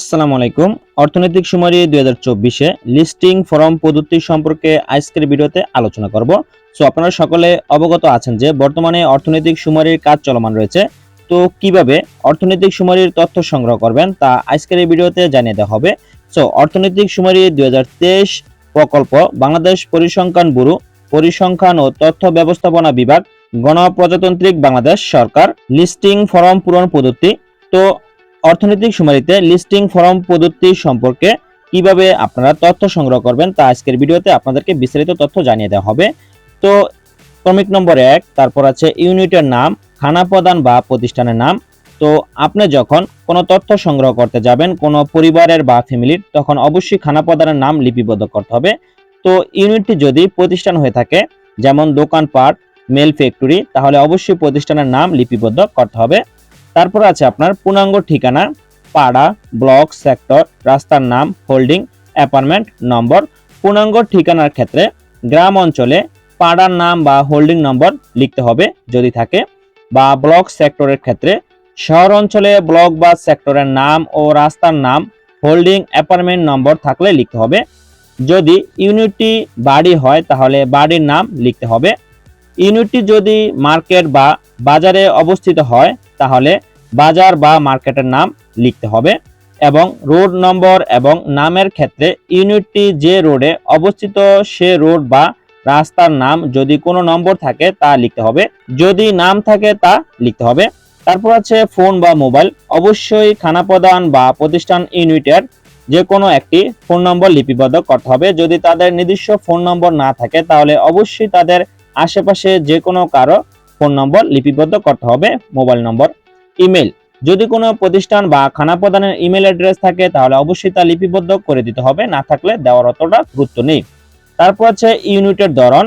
আসসালামু আলাইকুম। অর্থনৈতিক সুমারি দুই হাজার চব্বিশে লিস্টিং ফর্ম পদ্ধতি সম্পর্কে আজকের ভিডিওতে আলোচনা করব। সো আপনারা সকলে অবগত আছেন যে বর্তমানে অর্থনৈতিক সুমারির কাজ চলমান রয়েছে। তো, কীভাবে অর্থনৈতিক সুমারির তথ্য সংগ্রহ করবেন তা আজকের এই ভিডিওতে জানিয়ে দেওয়া হবে। সো অর্থনৈতিক সুমারি দুই হাজার তেইশ প্রকল্প বাংলাদেশ পরিসংখ্যান ব্যুরো, পরিসংখ্যান ও তথ্য ব্যবস্থাপনা বিভাগ, গণপ্রজাতান্ত্রিক বাংলাদেশ সরকার লিস্টিং ফর্ম পূরণ পদ্ধতি তো অর্থনৈতিক সুমারিতে লিস্টিং ফর্ম পদ্ধতি সম্পর্কে কীভাবে আপনারা তথ্য সংগ্রহ করবেন তা আজকের ভিডিওতে আপনাদেরকে বিস্তারিত তথ্য জানিয়ে দেওয়া হবে। তো ক্রমিক নম্বর এক, তারপর আছে ইউনিটের নাম, খানা প্রদান বা প্রতিষ্ঠানের নাম। তো আপনি যখন কোনো তথ্য সংগ্রহ করতে যাবেন, কোনো পরিবারের বা ফ্যামিলির, তখন অবশ্যই খানা প্রদানের নাম লিপিবদ্ধ করতে হবে। তো ইউনিটটি যদি প্রতিষ্ঠান হয়ে থাকে, যেমন দোকানপাট, মেল ফ্যাক্টরি, তাহলে অবশ্যই প্রতিষ্ঠানের নাম লিপিবদ্ধ করতে হবে। তারপর আছে আপনার পূর্ণাঙ্গ ঠিকানা, পাড়া, ব্লক, সেক্টর, রাস্তার নাম, হোল্ডিং, অ্যাপার্টমেন্ট, নম্বর। পূর্ণাঙ্গ ঠিকানার ক্ষেত্রে গ্রাম অঞ্চলে পাড়ার নাম বা হোল্ডিং নম্বর লিখতে হবে যদি থাকে, বা ব্লক সেক্টরের ক্ষেত্রে শহর অঞ্চলে ব্লক বা সেক্টরের নাম ও রাস্তার নাম, হোল্ডিং, অ্যাপার্টমেন্ট নম্বর থাকলে লিখতে হবে। যদি ইউনিটটি বাড়ি হয় তাহলে বাড়ির নাম লিখতে হবে। ইউনিটটি যদি মার্কেট বা বাজারে অবস্থিত হয় তাহলে বাজার বা মার্কেটের নাম লিখতে হবে এবং রোড নম্বর এবং নামের ক্ষেত্রে ইউনিটটি যে রোডে অবস্থিত সে রোড বা রাস্তার নাম যদি কোনো নম্বর থাকে তা লিখতে হবে। যদি নাম থাকে তা লিখতে হবে। তারপর আছে ফোন বা মোবাইল। অবশ্যই খানা প্রদান বা প্রতিষ্ঠান ইউনিটের যে কোনো একটি ফোন নম্বর লিপিবদ্ধ করতে হবে। যদি তাদের নির্দিষ্ট ফোন নম্বর না থাকে তাহলে অবশ্যই তাদের আশেপাশে যে কোনো কারও ফোন নম্বর লিপিবদ্ধ করতে হবে, মোবাইল নম্বর, ইমেল। যদি কোনো প্রতিষ্ঠান বা খানা প্রদানের ইমেল অ্যাড্রেস থাকে, তাহলে অবশ্যই তা লিপিবদ্ধ করে দিতে হবে, না থাকলে দেওয়ার অতটা গুরুত্ব নেই। তারপর আছে ইউনিটের ধরন।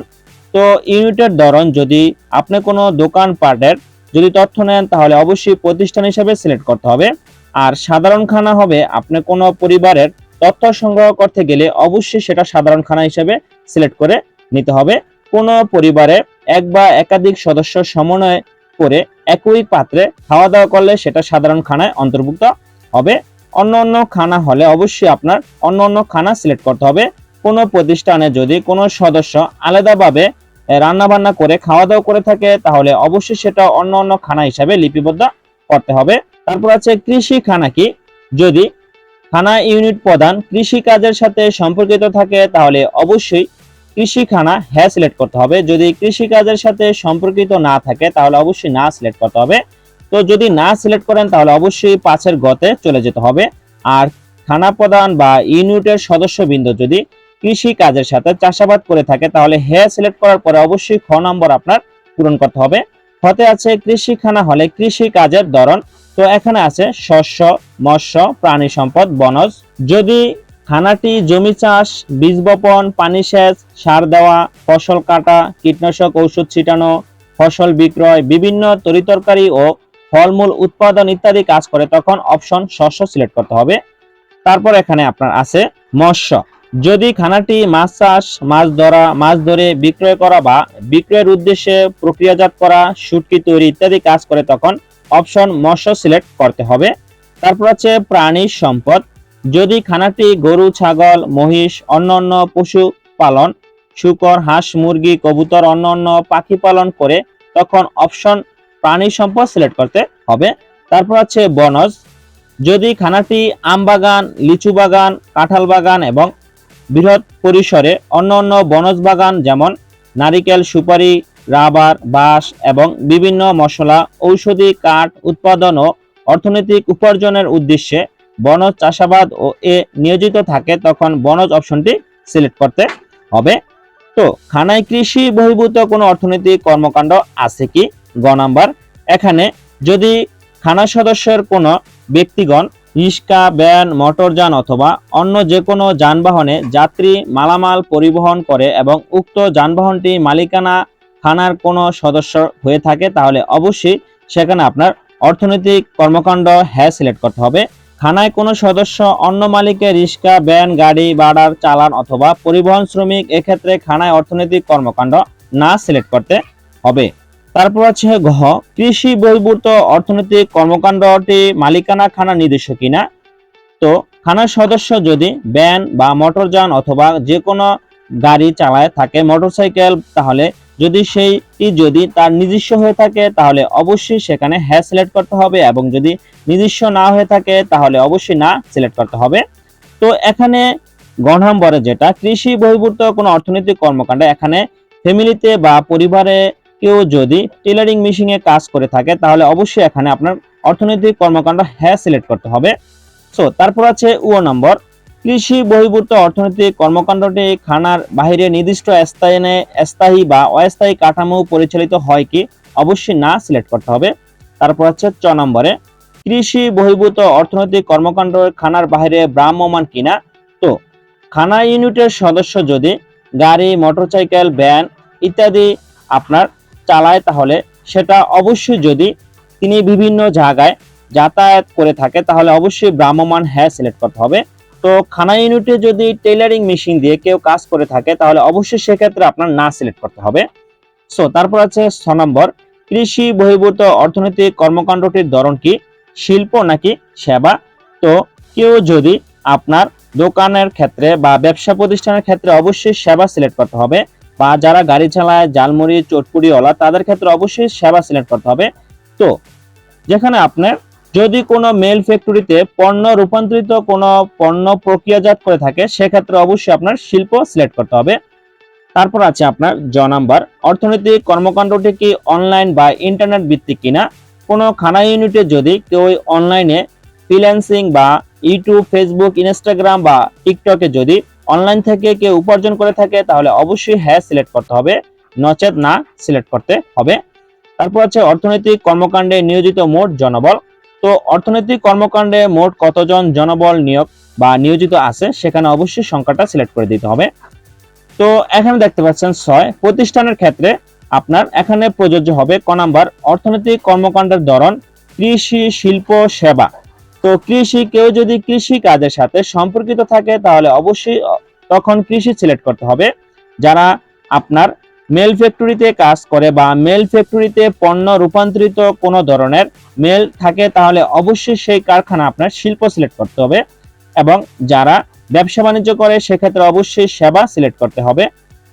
তো ইউনিটের ধরন যদি আপনি কোনো দোকান পাটের যদি তথ্য নেন, তাহলে অবশ্যই প্রতিষ্ঠান হিসেবে সিলেক্ট করতে হবে। আর সাধারণ খানা হবে, আপনি কোনো পরিবারের তথ্য সংগ্রহ করতে গেলে অবশ্যই সেটা সাধারণ খানা হিসেবে সিলেক্ট করে নিতে হবে। কোনো পরিবারে এক বা একাধিক সদস্য সমন্বয় করে একই পাত্রে খাওয়া দাওয়া করলে সেটা সাধারণ খানায় অন্তর্ভুক্ত হবে। অন্য অন্য খানা হলে অবশ্যই আপনার অন্য অন্য খানা সিলেক্ট করতে হবে। কোনো প্রতিষ্ঠানে যদি কোনো সদস্য আলাদাভাবে রান্নাবান্না করে, খাওয়া দাওয়া করে থাকে, তাহলে অবশ্যই সেটা অন্য অন্য খানা হিসাবে লিপিবদ্ধ করতে হবে। তারপর আছে কৃষি খানা কি? যদি খানা ইউনিট প্রদান কৃষি কাজের সাথে সম্পর্কিত থাকে, তাহলে অবশ্যই কৃষি খানা হ্যাঁ সিলেক্ট করতে হবে। যদি কৃষি কাজের সাথে সম্পর্কিত না থাকে, তাহলে অবশ্যই না সিলেক্ট করতে হবে। তো যদি না সিলেক্ট করেন, তাহলে অবশ্যই পাঁচের গতে চলে যেতে হবে। আর খানা প্রদান বা ইউনিটের সদস্যবৃন্দ যদি কৃষি কাজের সাথে চাষাবাদ করে থাকে, তাহলে হ্যাঁ সিলেক্ট করার পরে অবশ্যই খ নম্বর আপনার পূরণ করতে হবে। হতে আছে কৃষিখানা হলে কৃষি কাজের ধরন। তো এখানে আছে শস্য, মৎস্য, প্রাণী সম্পদ, বনজ। যদি খানাটি জমি চাষ, বীজ বপন, পানি সেচ, সার দেওয়া, ফসল কাটা, কীটনাশক ঔষধ ছিটানো, ফসল বিক্রয়, বিভিন্ন তরিতরকারি ও ফলমূল উৎপাদন ইত্যাদি কাজ করে। তখন অপশন শস্য সিলেক্ট করতে হবে। তারপর এখানে আপনার আছে মৎস্য। যদি খানাটি মাছ চাষ, মাছ ধরা, মাছ ধরে বিক্রয় করা বা বিক্রয়ের উদ্দেশ্যে প্রক্রিয়াজাত করা শুটকি তৈরি ইত্যাদি কাজ করে, তখন অপশন মৎস্য সিলেক্ট করতে হবে। তারপর আছে প্রাণী সম্পদ। যদি খানাটি গরু, ছাগল, মহিষ, অন্যান্য পশু পালন, শুকর, হাঁস, মুরগি, কবুতর, অন্যান্য পাখি পালন করে, তখন অপশন প্রাণী সম্পদ সিলেক্ট করতে হবে। তারপর আছে বনজ। যদি খানাটি আম বাগান, লিচু বাগান, কাঁঠাল বাগান এবং বৃহৎ পরিসরে অন্য অন্য বনজ বাগান যেমন নারিকেল, সুপারি, রাবার, বাঁশ এবং বিভিন্ন মশলা, ঔষধি কাঠ, উৎপাদন ও অর্থনৈতিক উপার্জনের উদ্দেশ্যে বনজ চাষাবাদ ও এ নিয়োজিত থাকে, তখন বনজ অপশনটি সিলেক্ট করতে হবে। তো খানায় কৃষি বহির্ভূত কোনো অর্থনৈতিক কর্মকাণ্ড আছে কি? গ নাম্বার। এখানে যদি খানা সদস্যের কোনো ব্যক্তিগণ রিক্সা, ভ্যান, মোটরযান অথবা অন্য যে কোনো যানবাহনে যাত্রী মালামাল পরিবহন করে এবং উক্ত যানবাহনটি মালিকানা খানার কোনো সদস্য হয়ে থাকে, তাহলে অবশ্যই সেখানে আপনার অর্থনৈতিক কর্মকাণ্ড হ্যাঁ সিলেক্ট করতে হবে। খানায় কোনো সদস্য, অন্য মালিকের রিক্সা ব্যান গাড়ি, ভাড়ার চালান অথবা পরিবহন শ্রমিক এক্ষেত্রে খানায় অর্থনৈতিক কর্মকাণ্ড না সিলেক্ট করতে হবে। তারপর আছে ঘ, কৃষি বহির্ভূত অর্থনৈতিক কর্মকাণ্ডটি মালিকানা খানা নির্দিষ্ট কিনা? তো খানার সদস্য যদি ব্যান বা মোটরযান অথবা যে কোনো গাড়ি চালায় থাকে মোটরসাইকেল তাহলে যদি সেইটি যদি তার নিজস্ব হয়ে থাকে, তাহলে অবশ্যই সেখানে হ্যাঁ সিলেক্ট করতে হবে এবং যদি নিজস্ব না হয়ে থাকে, তাহলে অবশ্যই না সিলেক্ট করতে হবে। তো এখানে গ নম্বরে যেটা, কৃষি বহির্ভূত কোনো অর্থনৈতিক কর্মকাণ্ড এখানে ফ্যামিলিতে বা পরিবারে কেউ যদি টেলারিং মেশিনে কাজ করে থাকে, তাহলে অবশ্যই এখানে আপনার অর্থনৈতিক কর্মকাণ্ড হ্যাঁ সিলেক্ট করতে হবে। সো তারপর আছে ও নম্বর। কৃষি বহির্ভূত অর্থনৈতিক কর্মকাণ্ডটি খানার বাহিরে নির্দিষ্ট স্থানে স্থায়ী বা অস্থায়ী কাঠামো পরিচালিত হয় কি? অবশ্যই না সিলেক্ট করতে হবে। তারপর হচ্ছে চ নম্বরে, কৃষি বহির্ভূত অর্থনৈতিক কর্মকাণ্ড খানার বাইরে ভ্রাম্যমান কিনা? তো, খানা ইউনিটের সদস্য যদি গাড়ি, মোটরসাইকেল, ভ্যান ইত্যাদি আপনার চালায়, তাহলে সেটা অবশ্যই যদি তিনি বিভিন্ন জায়গায় যাতায়াত করে থাকে, তাহলে অবশ্যই ভ্রাম্যমান হ্যাঁ সিলেক্ট করতে হবে। তো খানা ইউনিটে যদি টেইলারিং মেশিন দিয়ে কেউ কাজ করে থাকে, তাহলে অবশ্যই সেক্ষেত্রে আপনার না সিলেক্ট করতে হবে। সো তারপর আছে ছ নম্বর, কৃষি বহির্ভূত অর্থনৈতিক কর্মকাণ্ডটির ধরন কি? শিল্প নাকি সেবা? তো কেউ যদি আপনার দোকানের ক্ষেত্রে বা ব্যবসা প্রতিষ্ঠানের ক্ষেত্রে অবশ্যই সেবা সিলেক্ট করতে হবে, বা যারা গাড়ি চালায় জালমুড়ি চটপুরিওয়ালা তাদের ক্ষেত্রে অবশ্যই সেবা সিলেক্ট করতে হবে। তো, যেখানে আপনার যদি কোনো মেল ফ্যাক্টরিতে পণ্য রূপান্তরিত কোনো পণ্য প্রক্রিয়াজাত করে থাকে, সেক্ষেত্রে অবশ্যই আপনার শিল্প সিলেক্ট করতে হবে। তারপর আছে আপনার জ নাম্বার। অর্থনৈতিক কর্মকাণ্ডটি কি অনলাইন বা ইন্টারনেট ভিত্তিক কিনা? কোনো খানা ইউনিটে যদি কেউ অনলাইনে ফ্রিল্যান্সিং বা ইউটিউব ফেসবুক ইনস্টাগ্রাম বা টিকটকে যদি অনলাইন থেকে কেউ উপার্জন করে থাকে, তাহলে অবশ্যই হ্যাঁ সিলেক্ট করতে হবে। নচেত না সিলেক্ট করতে হবে। তারপর আছে অর্থনৈতিক কর্মকাণ্ডে নিয়োজিত মোট জনবল। তো অর্থনৈতিক কর্মকাণ্ডে মোট কতজন জনবল নিয়োগ বা নিয়োজিত আছে সেখানে অবশ্যই সংখ্যাটা সিলেক্ট করে দিতে হবে। তো এখানে দেখতে পাচ্ছেন ছয়, প্রতিষ্ঠানের ক্ষেত্রে আপনার এখানে প্রযোজ্য হবে ক নাম্বার, অর্থনৈতিক কর্মকাণ্ডের ধরন, কৃষি শিল্প সেবা। তো কৃষি, কেউ যদি কৃষি কাজের সাথে সম্পর্কিত থাকে তাহলে অবশ্যই, তখন কৃষি সিলেক্ট করতে হবে। যারা আপনার মেল ফ্যাক্টরিতে কাজ করে বা মেল ফ্যাক্টরিতে পণ্য রূপান্তরিত কোনো ধরনের মেল থাকে, তাহলে অবশ্যই সেই কারখানা আপনার শিল্প সিলেক্ট করতে হবে এবং যারা ব্যবসা বাণিজ্য করে, সেক্ষেত্রে অবশ্যই সেবা সিলেক্ট করতে হবে।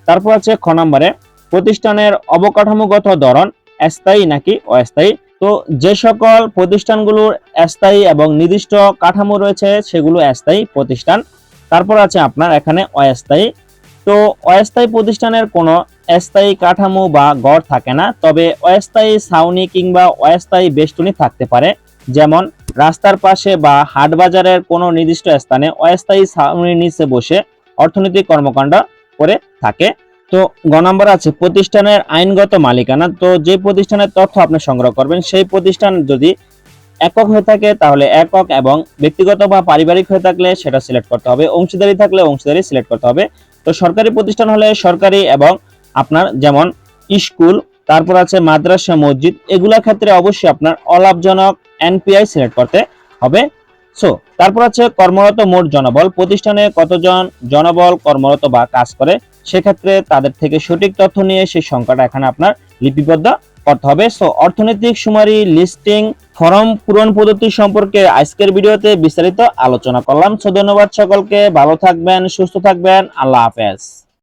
তারপর আছে খ নম্বরে, প্রতিষ্ঠানের অবকাঠামোগত ধরন স্থায়ী নাকি অস্থায়ী? তো যে সকল প্রতিষ্ঠানগুলোর স্থায়ী এবং নির্দিষ্ট কাঠামো রয়েছে, সেগুলো স্থায়ী প্রতিষ্ঠান। তারপর আছে আপনার এখানে অস্থায়ী তো অস্থায়ী প্রতিষ্ঠানের কোনো অস্থায়ী কাঠামো বা গড় থাকে না, তবে অস্থায়ী ছাউনি কিংবা অস্থায়ী বেষ্টনী থাকতে পারে। যেমন, রাস্তার পাশে বা হাট বাজারের কোনো নির্দিষ্ট স্থানে অস্থায়ী ছাউনির নিচে বসে অর্থনৈতিক কর্মকাণ্ড করে থাকে। তো গ নম্বর আছে, প্রতিষ্ঠানের আইনগত মালিকানা। তো যে প্রতিষ্ঠানের তথ্য আপনি সংগ্রহ করবেন, সেই প্রতিষ্ঠান যদি একক হয়ে থাকে, তাহলে একক এবং ব্যক্তিগত বা পারিবারিক হয়ে থাকলে সেটা সিলেক্ট করতে হবে। অংশীদারি থাকলে অংশীদারি সিলেক্ট করতে হবে। তো সরকারি প্রতিষ্ঠান হলে সরকারি এবং আপনার যেমন স্কুল, তারপর আছে মাদ্রাসা, মসজিদ এগুলোর ক্ষেত্রে অবশ্যই আপনার অলাভজনক এনপিআই সিলেক্ট করতে হবে। সো তারপর আছে কর্মরত মোট জনবল। প্রতিষ্ঠানে কতজন জনবল কর্মরত বা কাজ করে, সেক্ষেত্রে তাদের থেকে সঠিক তথ্য নিয়ে সেই সংখ্যাটা এখানে আপনার লিপিবদ্ধ করতে হবে। সো অর্থনৈতিক সুমারি লিস্টিং ফর্ম পূরণ পদ্ধতি সম্পর্কে আজকের ভিডিওতে বিস্তারিত আলোচনা করলাম। সো ধন্যবাদ সকলকে। ভালো থাকবেন, সুস্থ থাকবেন। আল্লাহ হাফেজ।